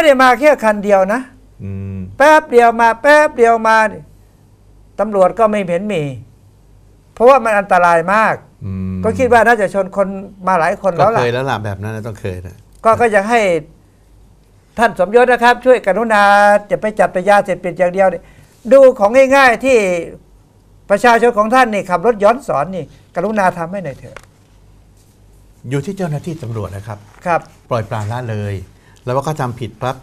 ไม่ได้มาแค่คันเดียวนะอืมแป๊บเดียวมา แป๊บเดียวมานี่ตำรวจก็ไม่เห็นมี เพราะว่ามันอันตรายมากอืมก็คิดว่าน่าจะชนคนมาหลายคนก็แล้วล่ะเคยแล้วล่ะแบบนั้นนะต้องเคยนะก็ก็อยากให้ท่านสมยศนะครับ ช่วยกรุณาจะไปจับแต่ยาเสพติดอย่างเดียวนี่ดูของง่ายๆที่ประชาชนของท่านนี่ขับรถย้อนสอนนี่ กรุณาทำให้หน่อยเถอะอยู่ที่เจ้าหน้าที่ตำรวจนะครับ ครับ ปล่อยปละละเลย แล้วว่าเขาทำผิดปั๊บ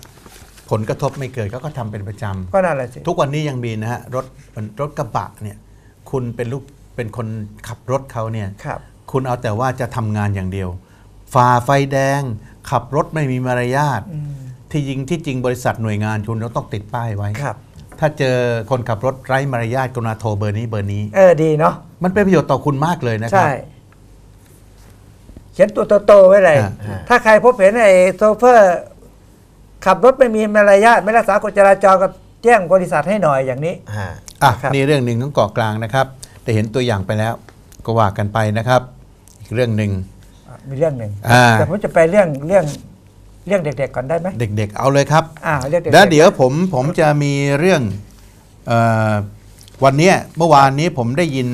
ผลกระทบไม่เกิดเขาก็ทำเป็นประจำก็นั่นแหละสิทุกวันนี้ยังมีนะฮะรถรถกระบะเนี่ยคุณเป็นลูกเป็นคนขับรถเขาเนี่ยครับคุณเอาแต่ว่าจะทำงานอย่างเดียว ฝ่าไฟแดง ขับรถไม่มีมารยาทอืมที่จริงที่จริงบริษัทหน่วยงานคุณเราต้องติดป้ายไว้ครับ ถ้าเจอคนขับรถไร้มารยาทกรุณาโทรเบอร์นี้เบอร์นี้ เออดีเนาะมันเป็นประโยชน์ต่อคุณมากเลยนะครัใช่บเขียนตัวโตๆไว้เลยอ่าถ้าใครพบเห็นไอ้โซเฟอร์ ขับรถไม่มีมารยาทไม่รักษากฎจราจรก็แจ้งบริษัทให้หน่อยอย่างนี้ฮะอะครับ นี่เรื่องหนึ่งของเกาะกลางนะครับแต่เห็นตัวอย่างไปแล้ว ก็ว่ากันไปนะครับ อีกเรื่องหนึ่ง อะมีเรื่องหนึ่งอ่า แต่ผมจะไปเรื่องเรื่องเรื่องเด็กๆก่อนได้ไหมเด็กๆ เอาเลยครับ อ่าเรื่องเด็กๆแล้วเดี๋ยวผมผมจะมีเรื่องเออวันเนี้ยเมื่อวานนี้ผมได้ยิน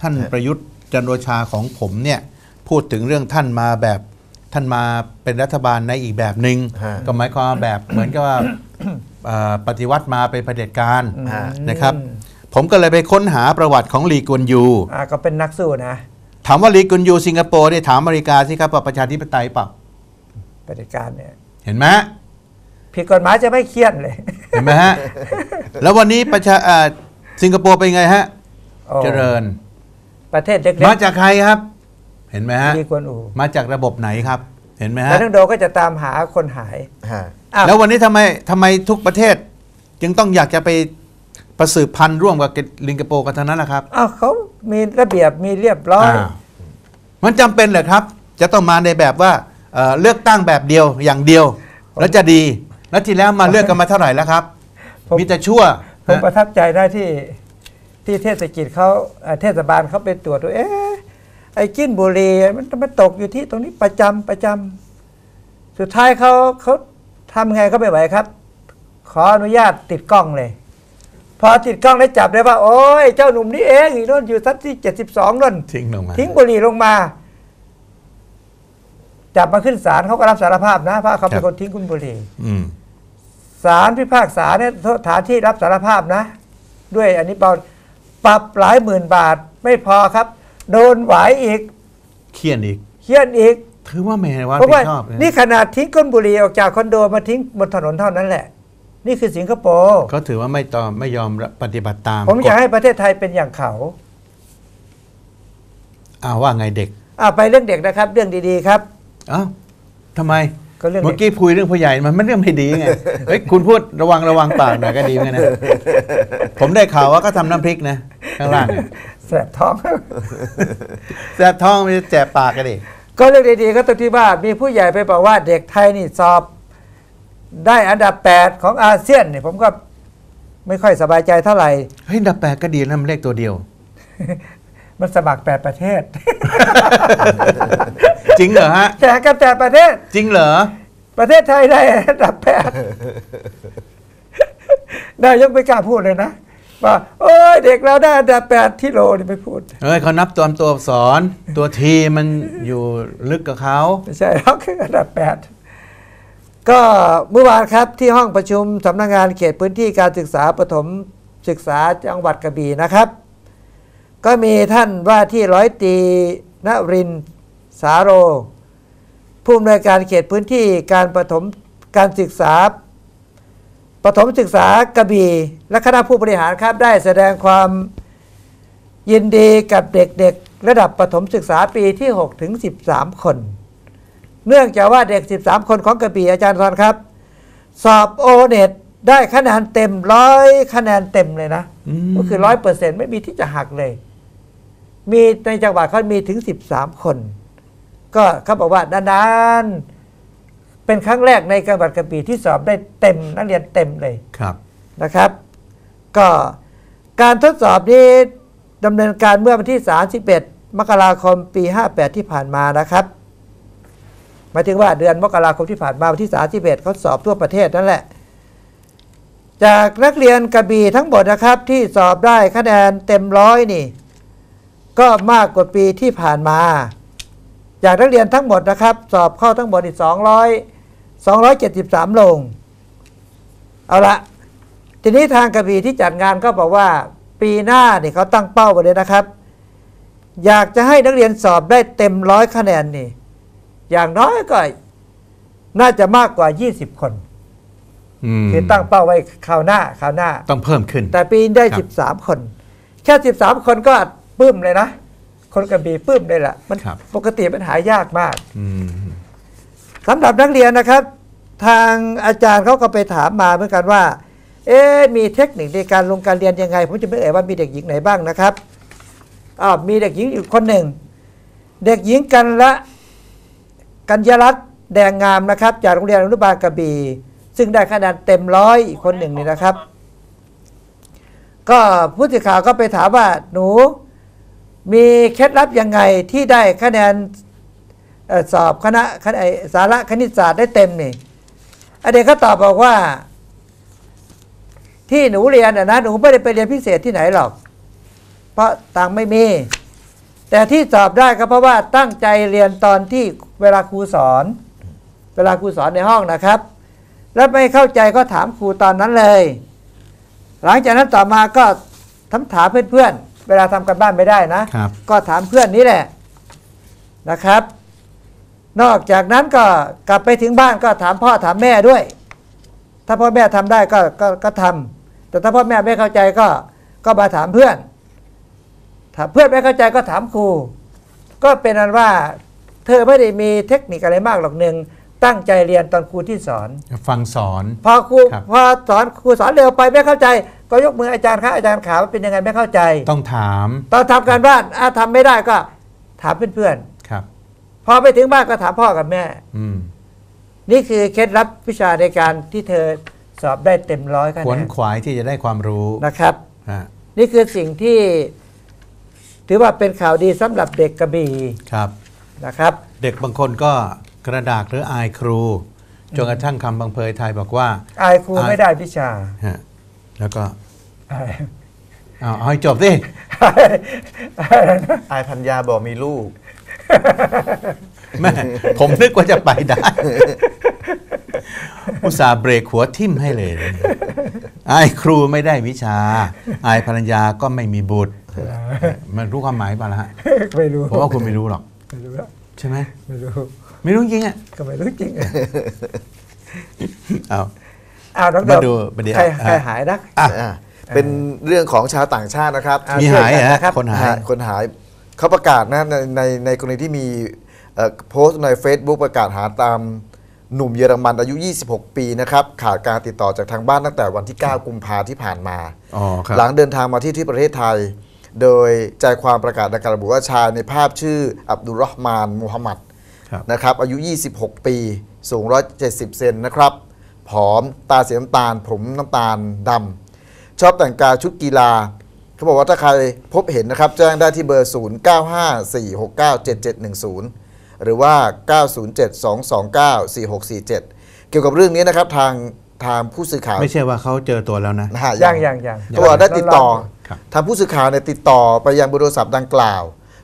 ท่านประยุทธ์จันทร์โอชาของผมเนี่ยพูดถึงเรื่องท่านมาแบบ ท่านมาเป็นรัฐบาลในอีกแบบหนึง่งฮะก็หมายความว่าแบบเหมือนกับว่าเอ่อปฏิวัติมาเป็นเผด็จการฮะนะครับ ผมก็เลยไปค้นหาประวัติของลีกวนยูอ่าก็เป็นนักสู้นะ ถามว่าลีกวนยูสิงคโปร์เนี่ยถามอเมริกาสิครับว่าประชาธิปไตยเปล่าปฏิการเนี่ยเห็นไหมผิดกฎหมายจะไม่เครียดเลย เห็นไหมฮะ แล้ววันนี้ประชาเอ่อสิงคโปร์เป็นไงฮะโอ้เจริญ ประเทศเล็กมาจากใครครับ เห็นไหมฮะดีกวนอูมาจากระบบไหนครับ เห็นไหมแล้วฮะทั้งโดก็จะตามหาคนหายฮะอ้าวแล้ววันนี้ทำไมทำไมทุกประเทศ จึงต้องอยากจะไปประสืบพันธุ์ร่วมกับสิงคโปร์กันทั้งนั้นแหละครับอ้าวเขามีระเบียบมีเรียบร้อยอ้าวมันจำเป็นเหรอครับ จะต้องมาในแบบว่าเอ่อเลือกตั้งแบบเดียวอย่างเดียว แล้วจะดีแล้วที่แล้วมาเลือกกันมาเท่าไหร่แล้วครับผมมีแต่ชั่วผมประทับใจได้ที่ที่เทศกิจเขาเอ่อเทศบาลเขาไปตรวจดูเอ๊ะ ไอ้กินบุหรี่มันมันตกอยู่ที่ตรงนี้ประจำประจำสุดท้ายเขาเขาทำไงก็ไม่ไหวครับ ขออนุญาตติดกล้องเลย พอติดกล้องได้จับได้ว่า โอ้ยเจ้าหนุ่มนี่เองอีกโน่นอยู่ชั้นที่เจ็ดสิบสองนั่นทิ้งลงมาทิ้งบุหรี่ลงมาจับมาขึ้นศาลเขาก็รับสารภาพนะเพราะเขาเป็นคนทิ้งคุณบุหรี่อืมศาลพิพากษาเนี่ยโทษฐานที่รับสารภาพนะ ด้วยอันนี้เปาปรับหลายหมื่นบาทไม่พอครับ โดนหวายอีกเคียนอีก เคี่ยนอีก ถือว่าแม่ว่าเพราะผิว่าดชอบเลยนี่ขนาดทิ้งก้นบุหรี่ออกจากคอนโดมาทิ้งบนถนนเท่านั้นแหละ นี่คือสิงคโปร์เขาถือว่าไม่ตอมไม่ยอมปฏิบัติตามผมอยากฎให้ประเทศไทยเป็นอย่างเขาอ้าวว่าไงเด็กอ่าไปเรื่องเด็กนะครับ เรื่องดีๆครับเอ้าทำไม ก็เรื่องเมื่อเด็กกี้คุยเรื่องผู้ใหญ่มันไม่เรื่องไม่ดีไง เฮ้ยคุณพูดระวังระวังปากหน่อยก็ดีเหมือนกันนะ ผมได้ข่าวว่าก็ทำน้ำพริกนะข้างล่าง แสบท้อง แสบท้องไม่แสบปากกันดิก็เรื่องดีๆก็ตรงที่ว่ามีผู้ใหญ่ไปบอกว่าเด็กไทยนี่สอบ ได้อันดับ 8 ของอาเซียนเนี่ยผมก็ไม่ค่อยสบายใจเท่าไหร่ เฮ้ยดับแปลกก็ดีนะมันเลขตัวเดียว มันสมัคร8ประเทศ จริงเหรอฮะ แข่งกัน8ประเทศ จริงเหรอ ประเทศไทยได้อันดับ8นายกไม่กล้าพูดเลยนะ ว่าโอ้ยเด็กเราได้อันดับ8ที่โลนี่ไม่พูดเฮ้ยเขานับตัวตัวอักษร ตัวทีมันอยู่ลึกกับเขาไม่ใช่หรอกคืออันดับ8ก็เมื่อวานครับที่ห้องประชุมสำนักงานเขตพื้นที่การศึกษาประถมศึกษาจังหวัดกระบี่นะครับ ก็มีท่านว่าที่ร้อยตรีนรินทร์สาโร ผู้อำนวยการเขตพื้นที่การประถมการศึกษา ประถมศึกษากระบี่และคณะผู้บริหารครับได้แสดงความยินดีกับเด็กๆ ระดับประถมศึกษาปีที่6ถึง13 คน เนื่องจากว่าเด็ก 13 คนของกระบี่อาจารย์ทอนครับ สอบโอเน็ตได้คะแนนเต็มร้อยคะแนนเต็มเลยนะอืมก็คือร้อยเปอร์เซ็นต์ไม่มีที่จะหักเลย มีในจังหวัดเขามีถึง 13 คน ก็เขาบอกว่านานๆ เป็นครั้งแรกในจังหวัดกระบี่ที่สอบได้เต็มนักเรียนเต็มเลยครับนะครับ ก็การทดสอบนี้ดำเนินการเมื่อวันที่ 31 มกราคมปี 58 ที่ผ่านมานะครับหมายถึงว่าเดือนมกราคมที่ผ่านมาวันที่ 31เขาสอบทั่วประเทศนั่นแหละ จากนักเรียนกระบี่ทั้งหมดนะครับที่สอบได้คะแนนเต็มร้อยนี่ ก็มากกว่าปีที่ผ่านมา จากนักเรียนทั้งหมดนะครับ สอบเข้าทั้งหมดอีก200 273ลงเอาละทีนี้ทางกระบี่ที่จัดงานก็บอกว่า ปีหน้านี่เขาตั้งเป้าไปเลยนะครับ อยากจะให้นักเรียนสอบได้เต็มร้อยคะแนนนี่ อย่างน้อยก็น่าจะมากกว่า 20 คนอืมคือตั้งเป้าไว้คราวหน้าคราวหน้า ต้องเพิ่มขึ้น แต่ปีนี้ได้ครับ13 คน แค่ 13 คนก็ปลื้มเลยนะ คนกระบี่ปลื้มเลยล่ะมันครับปกติมันหายากมากอืม สำหรับนักเรียนนะครับ ทางอาจารย์เขาก็ไปถามมาเหมือนกันว่า เอ๊มีเทคนิคในการลงการเรียนยังไง ผมจะไม่เอ่ยว่ามีเด็กหญิงไหนบ้างนะครับอ้าวมีเด็กหญิงอยู่คนหนึ่ง เด็กหญิงกันละกัญญารัตน์แดงงามนะครับ จากโรงเรียนอนุบาลกระบี่ซึ่งได้คะแนนเต็มร้อยอีกคนหนึ่งนี่นะครับ ก็ผู้สื่อข่าวก็ไปถามว่าหนูมีเคล็ดลับยังไงที่ได้คะแนน สอบคณะคณะไอ้สาระคณิตศาสตร์ได้เต็มนี่ไอเด็กเขาตอบบอกว่า ที่หนูเรียนน่ะนะหนูไม่ได้ไปเรียนพิเศษที่ไหนหรอก เพราะตังค์ไม่มี แต่ที่สอบได้ก็เพราะว่าตั้งใจเรียนตอนที่เวลาครูสอน เวลาครูสอนในห้องนะครับ แล้วไม่เข้าใจก็ถามครูตอนนั้นเลย หลังจากนั้นต่อมาก็ถามถามเพื่อนๆเวลาทำกันบ้านไม่ได้นะครับก็ถามเพื่อนนี่แหละนะครับ นอกจากนั้นก็กลับไปถึงบ้านก็ถามพ่อถามแม่ด้วย ถ้าพ่อแม่ทำได้ก็ก็ก็ทำแต่ถ้าพ่อแม่ไม่เข้าใจก็ก็มาถามเพื่อน ถ้าเพื่อนไม่เข้าใจก็ถามครู ก็เป็นอันว่าเธอไม่ได้มีเทคนิคอะไรมากหรอกหนึ่งตั้งใจเรียนตอนครูที่สอน ฟังสอน พอครูครับพอสอนครูสอนเร็วไปไม่เข้าใจ ก็ยกมืออาจารย์ครับอาจารย์ขาว่าเป็นยังไงไม่เข้าใจ ต้องถาม ตอนทำการบ้านอาทำไม่ได้ก็ถามเพื่อนครับๆ พอไปถึงบ้านก็ถามพ่อกับแม่ อืมนี่คือเคล็ดลับวิชาในการที่เธอสอบได้เต็มร้อยคะขวนแนนขวายที่จะได้ความรู้นะครับ ฮะนี่คือสิ่งที่ ถือว่าเป็นข่าวดีสำหรับเด็กกระบี่ครับ นะครับ เด็กบางคนก็กระดากหรืออายครูจนกระทั่งคำบังเพยไทยบอกว่าอายครูอายไม่ได้วิชาฮะแล้วก็อายเอาเอาให้จบสิอะไรนะ อายพัญญาบอกมีลูก แม่ผมนึกว่าจะไปได้ อุตส่าห์เบรกหัวทิ่มให้เลยอายครูไม่ได้วิชา อายภรรยาก็ไม่มีบุตร มันรู้ความหมายป่ะล่ะฮะไม่รู้ผมว่าคุณไม่รู้หรอก ไม่รู้อะใช่ไหมไม่รู้ ไม่รู้จริงอะ ก็ไม่รู้จริงอะเอาอ้าวน้องมาเดดูประเดี๋ยวใครใครอะหายนะอะอ่าเป็นเรื่องของชาวต่างชาตินะครับอะมีหายเหรอนะครับคนหายฮะคนหาย เขาประกาศนะในในในกรณีที่มีเอ่อโพสต์ใน Facebook ประกาศหาตามหนุ่มเยอรมันอายุ 26 ปีนะครับขาดการติดต่อจากทางบ้านตั้งแต่วันที่ 9 กุมภาที่ผ่านมาอ๋อครับหลังเดินทางมาที่ที่ประเทศไทย โดยใจความประกาศดังกล่าวระบุว่าชายในภาพชื่ออับดุลรอฮ์มานมูฮัมหมัดครับนะครับอายุ 26 ปี สูง 170 เซนนะครับผอมตาสีน้ำตาล ผมน้ำตาลดำชอบแต่งกายชุดกีฬา เขาบอกว่าถ้าใครพบเห็นนะครับ แจ้งได้ที่เบอร์ 0954697710 หรือว่า 907-229-4647 เกี่ยวกับเรื่องนี้นะครับทางทางผู้สื่อข่าวไม่ใช่ว่าเขาเจอตัวแล้วนะนะฮะยังยังยังเขาบอกได้ติดต่อครับทางผู้สื่อข่าวเนี่ยติดต่อไปยังเบอร์โทรศัพท์ดังกล่าว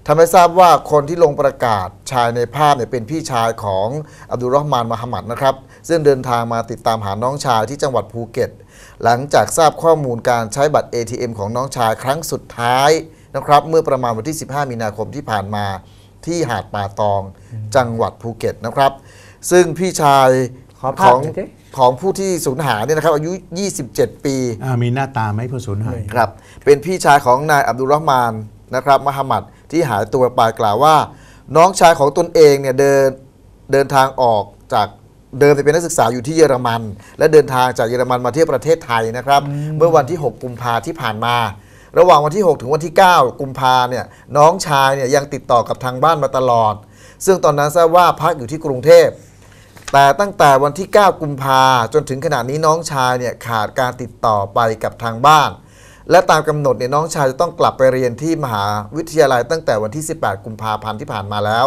ทำให้ทราบว่าคนที่ลงประกาศชายในภาพเนี่ยเป็นพี่ชายของอับดุลรอฮ์มานมหมัดนะครับ ซึ่งเดินทางมาติดตามหาน้องชายที่จังหวัดภูเก็ต หลังจากทราบข้อมูลการใช้บัตร ATM ของน้องชายครั้งสุดท้ายนะครับ เมื่อประมาณวันที่ 15 มีนาคมที่ผ่านมาที่หาดป่าตองจังหวัดภูเก็ตนะครับ ซึ่งพี่ชายขอขภาพองหน่อยสิของผู้ที่สูญหายเนี่ยนะครับอายุ 27 ปีอ่ามีหน้าตาไหมผู้สูญหายครับ เป็นพี่ชายของนายอับดุลรอฮ์มานนะครับมหมัด ที่หายตัวไปกล่าวว่า น้องชายของตนเองเนี่ยเดินเดินทางออกจากเดิมเป็นนักศึกษาอยู่ที่เยอรมัน และเดินทางจากเยอรมันมาเที่ยวประเทศไทยนะครับ เมื่อวันที่ 6 กุมภาที่ผ่านมา ระหว่างวันที่ 6 ถึงวันที่ 9 กุมภาเนี่ยน้องชายเนี่ยยังติดต่อกับทางบ้านมาตลอด ซึ่งตอนนั้นทราบว่าพักอยู่ที่กรุงเทพแต่ตั้งแต่วันที่ 9 กุมภาจนถึงขณะนี้น้องชายเนี่ยขาดการติดต่อไปกับทางบ้าน และตามกำหนดเนี่ยน้องชายจะต้องกลับไปเรียนที่มหาวิทยาลัยตั้งแต่วันที่ 18 กุมภาพันธ์ที่ผ่านมาแล้ว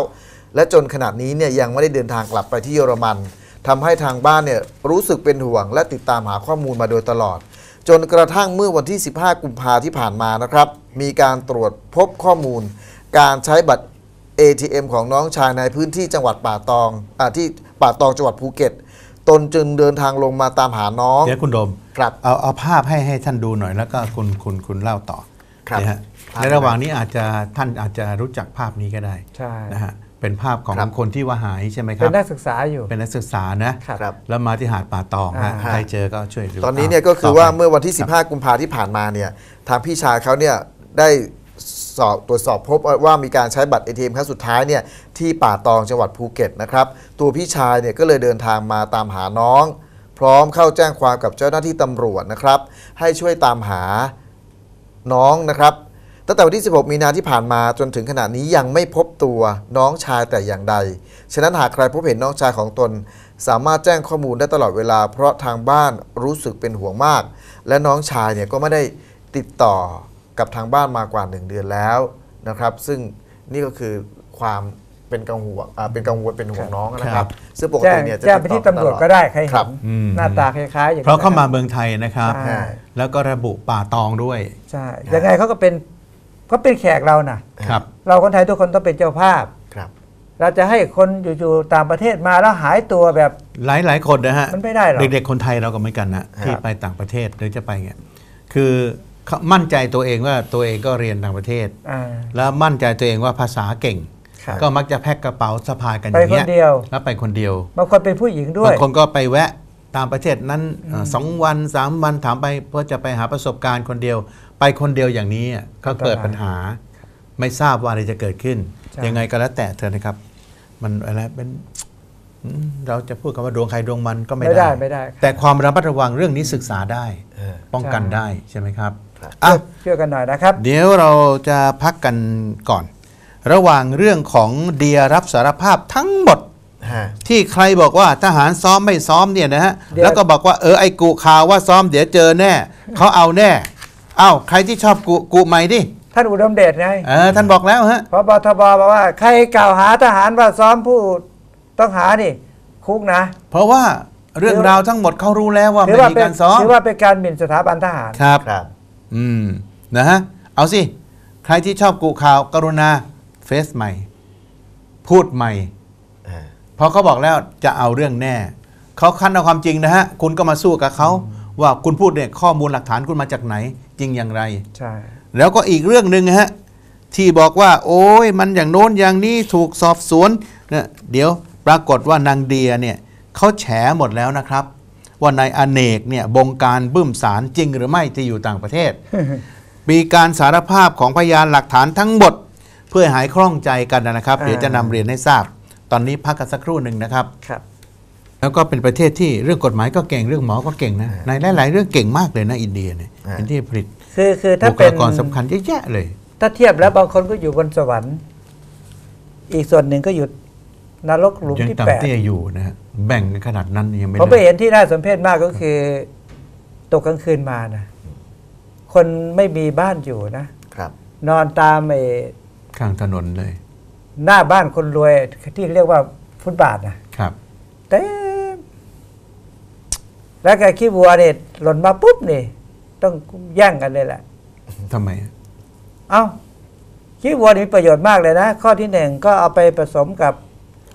และจนขณะนี้เนี่ยยังไม่ได้เดินทางกลับไปที่เยอรมันทำให้ทางบ้านเนี่ยรู้สึกเป็นห่วง และติดตามหาข้อมูลมาโดยตลอด จนกระทั่งเมื่อวันที่ 15 กุมภาที่ผ่านมานะครับ มีการตรวจพบข้อมูล การใช้บัตร ATM ของน้องชายในพื้นที่จังหวัดป่าตองอที่ป่าตองจังหวัดภูเก็ต ตนจึงเดินทางลงมาตามหาน้องเดี๋ยวคุณดม ครับเอาเอาภาพให้ให้ท่านดูหน่อยแล้วก็คุณคุณคุณเล่าต่อครับนะฮะภาพในระหว่างนี้อาจจะท่านอาจจะรู้จักภาพนี้ก็ได้ใช่ นะฮะเป็นภาพของครับ คนที่ว่าหายใช่ไหมคเป็รับนนักศึกษาอยู่ เป็นนักศึกษานะครับครับแล้วมาที่หาดป่าตองฮะอ่าใครเจอก็ช่วยดูตอนนี้เนี่ยก็คือต่ไปว่าเมื่อวันที่ครับ15 กุมภาที่ผ่านมาเนี่ยทางพี่ชายเขาเนี่ยได้สอบตรวจสอบพบว่ามีการใช้บัตร ATM ครั้งสุดท้ายเนี่ยที่ป่าตองจังหวัดภูเก็ตนะครับ ตัวพี่ชายเนี่ยก็เลยเดินทางมาตามหาน้อง พร้อมเข้าแจ้งความกับเจ้าหน้าที่ตำรวจนะครับ ให้ช่วยตามหาน้องนะครับ ตั้งแต่วันที่ 16 มีนาที่ผ่านมาจนถึงขณะนี้ยังไม่พบตัวน้องชายแต่อย่างใด ฉะนั้นหากใครพบเห็นน้องชายของตน สามารถแจ้งข้อมูลได้ตลอดเวลา เพราะทางบ้านรู้สึกเป็นห่วงมาก และน้องชายเนี่ยก็ไม่ได้ติดต่อกับทางบ้านมากว่า 1 เดือนแล้วนะครับ ซึ่งนี่ก็คือความ เป็นกังวลอ่าเป็นกังวลเป็นห่วงน้องนะคครัรับบซึ่งปกแจ้ติงเนี่ยจะแจ้งไปที่ตำรวจก็ได้ใครครัเห็บนอืม หน้าตาคล้ายๆอย่างเพราะเข้ามานั้นเมืองไทยนะครับ ใช่ แล้วก็ระบุป่าตองด้วยใช่ยังไงเขาก็เป็นเขาเป็นแขกเราน่ะ ครับ เราคนไทยทุกคนต้องเป็นเจ้าภาพ ครับ เราจะให้คนอยู่ๆต่างประเทศมาแล้วหายตัวแบบ หลายหลายคนนะฮะมันไม่ได้หรอก เด็กๆคนไทยเราก็เหมือนกันนะที่ไปต่างประเทศหรือจะไปเงี้ยคือเขามั่นใจตัวเองว่าตัวเองก็เรียนต่างประเทศ อ่า แล้วมั่นใจตัวเองว่าภาษาเก่งครับ ก็มักจะแพ็คกระเป๋าสะพายกันอไปย่างคเงี้นยเดียวแล้วไปคนเดียวบางคนเป็นผู้หญิงด้วบายงคนก็ไปแวะตามประเทศนั้นเอ่ออสองวันสามวันถามไปเพื่อจะไปหาประสบการณ์คนเดียว ไปคนเดียวอย่างนี้อะก็เกิดปัญหา ไม่ทราบว่าอะไรจะเกิดขึ้นใช่ยังไงก็แล้วแต่เธอนะครับ มันอะไรเป็นอืมเราจะพูดคำว่าดวงใครดวงมันก็ไม่ไม่ได้ได้ไม่ได้ แต่ความระมัดระวังเรื่องนี้ศึกษาได้เออป้องกันใช่ได้ใช่ไหมครับครับอะช่วยกันหน่อยนะครับ เดี๋ยวเราจะพักกันก่อน ระหว่างเรื่องของเดียรับสารภาพทั้งหมดฮะที่ใครบอกว่าทหารซ้อมไม่ซ้อมเนี่ยนะฮะเดี๋ยวแล้วก็บอกว่าเออไอ้กุข่าวว่าซ้อมเดี๋ยวเจอแน่เขาเอาแน่เอ้าใครที่ชอบกุกุใหม่ดิท่านอุดมเดชไงเออท่านบอกแล้วฮะพบทบบอกว่า ใครกล่าวหาทหารว่าซ้อมผู้ต้องหานี่คุกนะ เพราะว่าเรื่องราวทั้งหมดเขารู้แล้วว่าถืไม่ว่ามีเป็นการซ้อมถือว่าเป็นการหมิ่นสถาบันทหารครับครับ อืมนะฮะเอาสิ ใครที่ชอบกุข่าวกรุณา เฟซใหม่ พูดใหม่อ่าเพราะเขาบอกแล้วจะเอาเรื่องแน่ เขาคันเอาความจริงนะฮะ คุณก็มาสู้กับเขาว่าคุณพูดเนี่ยข้อมูลหลักฐานคุณมาจากไหน จริงอย่างไร ใช่ แล้วก็อีกเรื่องหนึ่งนะฮะ ที่บอกว่า โอ้ยมันอย่างโน้นอย่างนี้ถูกสอบสวนนะเดี๋ยวปรากฏว่านางเดียเนี่ยเขาแฉหมดแล้วนะครับ ว่านายอเนกเนี่ยบงการบึ้มสารจริงหรือไม่ที่อยู่ต่างประเทศ มีการสารภาพของพยานหลักฐานทั้งหมด เพื่อหายคล่องใจกันนะครับ เดี๋ยวจะนำเรียนให้ทราบ ตอนนี้พักกันสักครู่หนึ่งนะครับครับแล้วก็เป็นประเทศที่เรื่องกฎหมายก็เก่งเรื่องหมอก็เก่งนะในหลาย ๆ เรื่องเก่งมากเลยนะ อินเดียเนี่ยอ่าเป็นที่ผลิตคือคือถ้าบุคเป็นลากรสำคัญเยอะแยะเลย ถ้าเทียบแล้วบางคนก็อยู่บนสวรรค์ อีกส่วนหนึ่งก็อยู่นรกหลุมยังที่แปดต่ำเตี้ยอยู่นะฮะแบ่งกันขนาดนั้นยังไม่ผมไปได้เห็นที่น่าสมเพชมากก็คือ ตกกลางคืนมานะคนไม่มีบ้านอยู่นะครับ นอนตามไอ้ ข้างถนนเลย หน้าบ้านคนรวยที่เรียกว่าฟุตบาทนะครับเต็มแล้วแกขี้วัวเนี่ยหล่นมาปุ๊บนี่ ต้องแย่งกันเลยแหละทำไม เอ้าขี้วัวนี่มีประโยชน์มากเลยนะ ข้อที่หนึ่งก็เอาไปผสมกับ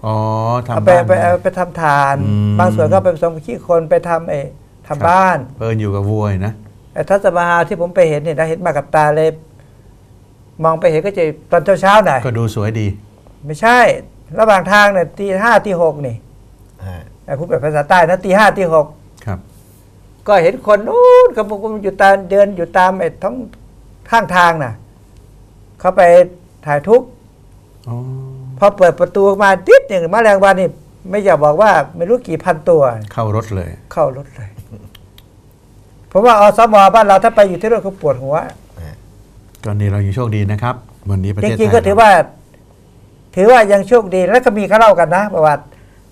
อ๋อเอาทำไปบ้าน ไปเอาไปทำทาน อืม บางส่วนก็ไปผสมกับขี้คนไปทำไอ้ทำบ้าน เพิ่นอยู่กับวัวนะไอ้ทัศมาฮาที่ผมไปเห็นเนี่ยนะเห็นมากับตาเลย มองไปเห็นก็จะตอนเช้าๆหน่อยก็ดูสวยดี ไม่ใช่ ระหว่างทางเนี่ยตีห้าตีหกนี่อ่าไอ้พูดแบบภาษาใต้นะตีห้าตีหกครับ ก็เห็นคนนู้นกำลังอยู่ตามเดินอยู่ตามไอ้ท้องข้างทางน่ะ เขาไปถ่ายทุกข์อ๋อพอเปิดประตูออกมาติดหนึ่งแมลงวันนี่ไม่อยากบอกว่าไม่รู้กี่พันตัว เข้ารถเลย เข้ารถเลย เพราะว่าอสมบ้านเราถ้าไปอยู่ที่รถเขาปวดหัว ตอนนี้เรายังโชคดีนะครับ วันนี้ประจเทศไทยริงๆก็ถือว่า ถือว่ายังโชคดีแล้วก็มีเขาเล่ากันนะประวัติ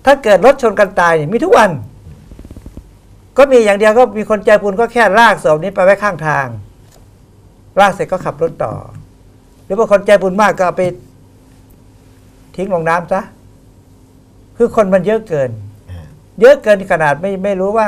ถ้าเกิดรถชนกันตายนี่มีทุกวัน ก็มีอย่างเดียวก็มีคนใจบุญก็แค่ลากศพนี้ไปไว้ข้างทางลากเสร็จก็ขับรถต่อ หรือบางคนใจบุญมากก็เอาไป ทิ้งลงน้ำซะคือคนมันเยอะเกิน เยอะเกินขนาดไม่ไม่รู้ว่า